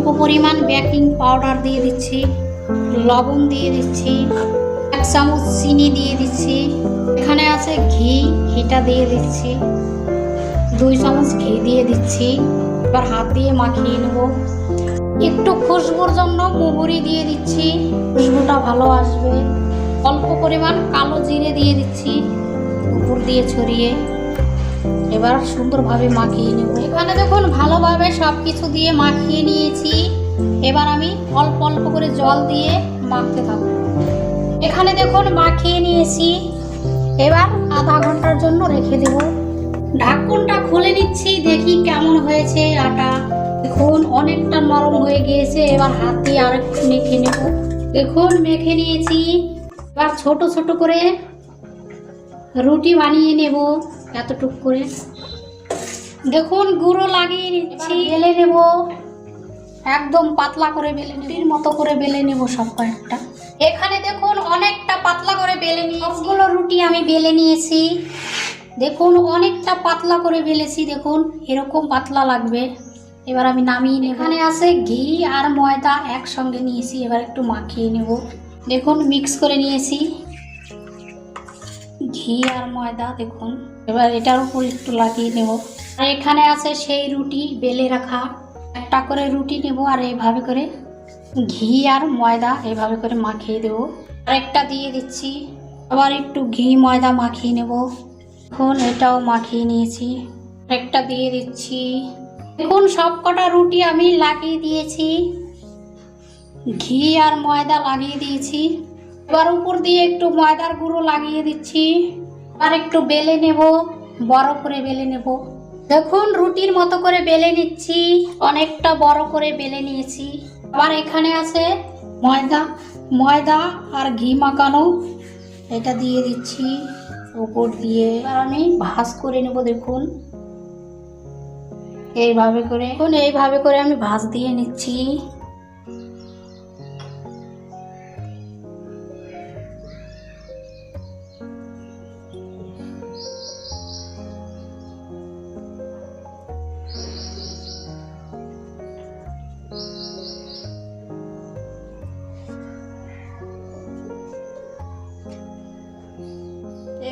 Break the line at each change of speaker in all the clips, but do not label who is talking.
অল্প পরিমাণ baking powder দিয়ে দিচ্ছি, লবণ দিয়ে দিচ্ছি, এক চামচ চিনি দিয়ে দিচ্ছি, এখানে আছে ঘি, ঘিটা দিয়ে দিচ্ছি, দুই চামচ ঘি দিয়ে দিচ্ছি, এবার হাত দিয়ে মাখিয়ে নেব। একটু খুশবুর জন্য মুহুরি দিয়ে দিচ্ছি, খুশবুটা ভালো আসবে। অল্প পরিমাণ কালো জিরে দিয়ে দিচ্ছি, উপর দিয়ে ছড়িয়ে। এবার সুন্দরভাবে মাখিয়ে নেব। এখানে দেখুন ভালোভাবে সব কিছু দিয়ে মাখিয়ে নিয়েছি। এবার আমি অল্প অল্প করে জল দিয়ে মাখতে থাকব। এখানে দেখুন মাখিয়ে নিয়েছি। এবার আধা ঘণ্টার জন্য রেখে দেব। ঢাকনটা খুলে নিচ্ছি, দেখি কেমন হয়েছে আটা। দেখুন অনেকটা নরম হয়ে গিয়েছে। এবার হাত দিয়ে আরেকটু মেখে নেব। দেখুন মেখে নিয়েছি। এবার ছোট ছোট করে রুটি বানিয়ে নেব। এতটুক করে। দেখুন, গুঁড়ো লাগিয়ে নিচ্ছি। বেলে নেব। একদম পাতলা করে বেলে নেব। মতো করে বেলে নেব সব কয়েকটা। এখানে দেখুন, অনেকটা পাতলা করে বেলে নিয়ে সবগুলো রুটি আমি বেলে নিয়েছি। দেখুন, অনেকটা পাতলা করে বেলেছি। দেখুন, এরকম পাতলা লাগবে। এবার আমি নামিয়ে নেব। এখানে আছে ঘি আর ময়দা একসঙ্গে নিয়েছি। এবার একটু মাখিয়ে নেব। দেখুন, মিক্স করে নিয়েছি। ঘি আর ময়দা, দেখুন। এবার এটার উপর একটু লাগিয়ে নেব। আর এখানে আছে সেই রুটি বেলে রাখা। একটা করে রুটি নেব আর এইভাবে করে ঘি আর ময়দা এইভাবে করে মাখিয়ে দেব। আর একটা দিয়ে দিচ্ছি। আবার একটু ঘি, ময়দা মাখিয়ে নেব। এখন এটাও মাখিয়ে নিয়েছি। একটা দিয়ে দিচ্ছি। দেখুন সব কটা রুটি আমি লাগিয়ে দিয়েছি। ঘি আর ময়দা লাগিয়ে দিয়েছি। এবার উপর দিয়ে একটু ময়দার গুঁড়ো লাগিয়ে দিচ্ছি। আর একটু বেলে নেব, বড় করে বেলে নেব। দেখুন, রুটির মতো করে বেলে নিচ্ছি, অনেকটা বড় করে বেলে নিয়েছি। আবার এখানে আছে ময়দা ময়দা আর ঘি মাখানো। এটা দিয়ে দিচ্ছি উপর দিয়ে। আমি ভাজ করে নেব, দেখুন। এইভাবে করে, দেখুন, এইভাবে করে আমি ভাজ দিয়ে নিচ্ছি।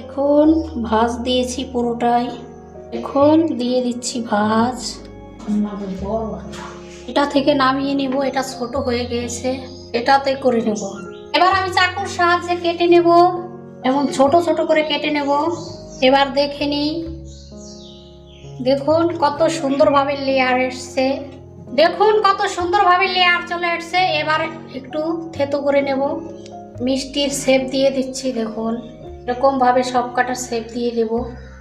এখন ভাজ দিয়েছি পুরোটাই। এখন দিয়ে দিচ্ছি ভাজ। এটা থেকে নামিয়ে নেব, এটা ছোট হয়ে গিয়েছে, এটাতে করে নেব। এবার আমি চাকুর সাহায্যে কেটে নেব এমন ছোট ছোট করে কেটে নেব। এবার দেখে নিই দেখুন কত সুন্দরভাবে লেয়ার এসছে। দেখুন কত সুন্দরভাবে লেয়ার চলে এসছে। এবার একটু থেতো করে নেব। মিষ্টির শেপ দিয়ে দিচ্ছি, দেখুন। এরকম ভাবে সব কাটা শেপ দিয়ে দেব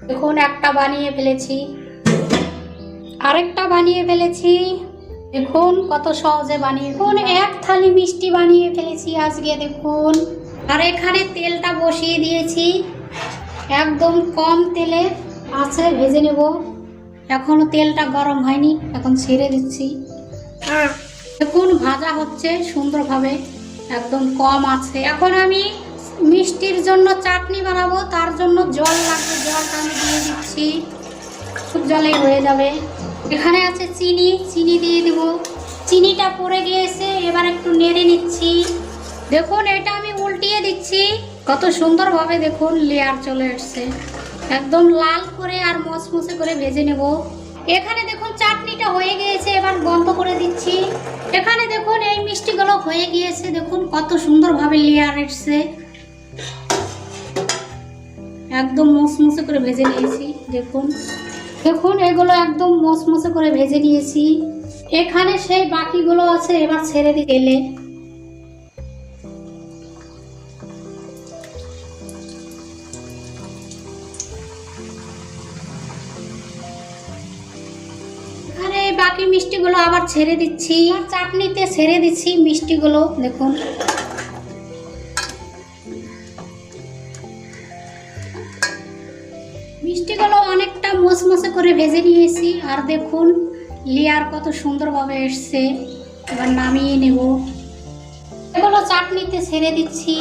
দেখুন, একটা বানিয়ে ফেলেছি। আরেকটা বানিয়ে ফেলেছি। দেখুন, কত সহজে বানিয়ে এখন এক থালি মিষ্টি বানিয়ে ফেলেছি আজকে, দেখুন। আর এখানে তেলটা বসিয়ে দিয়েছি। একদম কম তেলে আছে ভেজে নেব। এখনও তেলটা গরম হয়নি, এখন ছেড়ে দিচ্ছি। দেখুন, ভাজা হচ্ছে সুন্দরভাবে। একদম কম আছে এখন আমি মিষ্টির জন্য চাটনি বানাবো, তার জন্য জল লাগবে, জলটা আমি দিয়ে দিচ্ছি। খুব জলেই হয়ে যাবে। এখানে আছে চিনি চিনি দিয়ে দেব। চিনিটা পড়ে গিয়েছে, এবার একটু নেড়ে নিচ্ছি। দেখুন, এটা আমি উল্টিয়ে দিচ্ছি। কত সুন্দরভাবে দেখুন লেয়ার চলে এসছে। একদম লাল করে আর মচমচে করে ভেজে নেব। এখানে দেখুন চাটনিটা হয়ে গিয়েছে, এবার বন্ধ করে দিচ্ছি। এখানে দেখুন এই মিষ্টিগুলো হয়ে গিয়েছে, দেখুন কত সুন্দরভাবে লেয়ার এসছে। একদম মসমসে করে ভেজে নিয়েছি, দেখুন। দেখুন, এগুলো একদম মসমসে করে ভেজে নিয়েছি। এখানে সেই বাকিগুলো আছে, এবার ছেড়ে দিই তেলে। বাকি মিষ্টিগুলো আবার ছেড়ে দিচ্ছি। চাটনিতে ছেড়ে দিচ্ছি মিষ্টিগুলো, দেখুন। মিষ্টিগুলো অনেকটা মশমশে করে ভেজে নিয়েছি। আর দেখুন, লেয়ার কত সুন্দরভাবে এসছে। এবার নামিয়ে নেব। এগুলো চাটনিতে ছেড়ে দিচ্ছি।